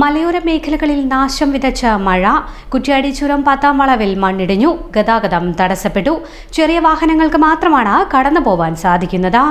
മലയോര മേഖലകളിൽ നാശം വിതച്ച മഴ കുറ്റ്യാടി ചുരം പത്താം വളവിൽ മണ്ണിടിഞ്ഞു ഗതാഗതം തടസ്സപ്പെട്ടു. ചെറിയ വാഹനങ്ങൾക്ക് മാത്രമാണ് കടന്നു പോവാൻ സാധിക്കുന്നത്.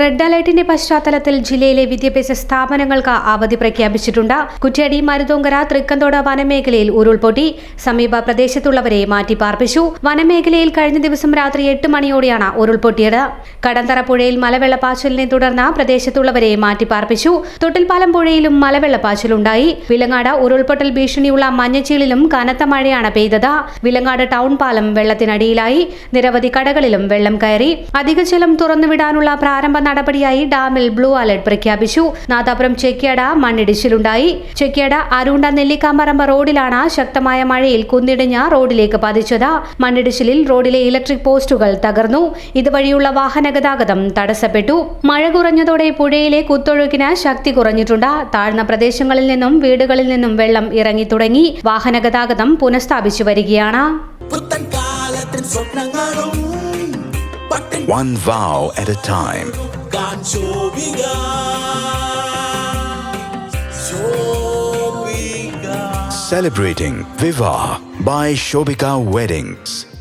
റെഡ് അലർട്ടിന്റെ പശ്ചാത്തലത്തിൽ ജില്ലയിലെ വിദ്യാഭ്യാസ സ്ഥാപനങ്ങൾക്ക് അവധി പ്രഖ്യാപിച്ചിട്ടുണ്ട്. കുറ്റ്യാടി മരുതോങ്കര തൃക്കന്തോട് വനമേഖലയിൽ ഉരുൾപൊട്ടി സമീപ പ്രദേശത്തുള്ളവരെ മാറ്റിപ്പാർപ്പിച്ചു വനമേഖലയിൽ കഴിഞ്ഞ ദിവസം രാത്രി എട്ട് മണിയോടെയാണ് ഉരുൾപൊട്ടിയത്. കടന്തറ പുഴയിൽ മലവെള്ളപ്പാച്ചിലിനെ തുടർന്ന് പ്രദേശത്തുള്ളവരെ മാറ്റിപ്പാർപ്പിച്ചു തൊട്ടിൽപ്പാലം പുഴയിലും മലവെള്ളപ്പാച്ചിലുണ്ടായി വിലങ്ങാട് ഉരുൾപൊട്ടൽ ഭീഷണിയുള്ള മഞ്ഞച്ചീളിലും കനത്ത മഴയാണ് പെയ്തത്. വിലങ്ങാട് ടൗൺ പാലം വെള്ളത്തിനടിയിലായി. നിരവധി കടകളിലും വെള്ളം കയറി. അധിക ജലം തുറന്നുവിടാനുള്ള പ്രാരംഭ നടപടിയായി ഡാമിൽ ബ്ലൂ അലർട്ട് പ്രഖ്യാപിച്ചു. നാദാപുരം ചെക്കിയട മണ്ണിടിച്ചിലുണ്ടായി. ചെക്കിയട അരുണ്ട നെല്ലിക്കാമ്പറമ്പ റോഡിലാണ് ശക്തമായ മഴയിൽ കുന്നിടിഞ്ഞ റോഡിലേക്ക് പതിച്ചത്. മണ്ണിടിച്ചിലിൽ റോഡിലെ ഇലക്ട്രിക് പോസ്റ്റുകൾ തകർന്നു. ഇതുവഴിയുള്ള വാഹന ഗതാഗതം തടസ്സപ്പെട്ടു. മഴ കുറഞ്ഞതോടെ പുഴയിലെ കുത്തൊഴുക്കിന് ശക്തി കുറഞ്ഞിട്ടുണ്ട്. താഴ്ന്ന പ്രദേശങ്ങളിൽ നിന്നും വീടുകളിൽ നിന്നും വെള്ളം ഇറങ്ങി തുടങ്ങി. വാഹന ഗതാഗതം പുനഃസ്ഥാപിച്ചു വരികയാണ്. പട്ടിൻ one vow at a time. Celebrating Viva by Shobika Weddings.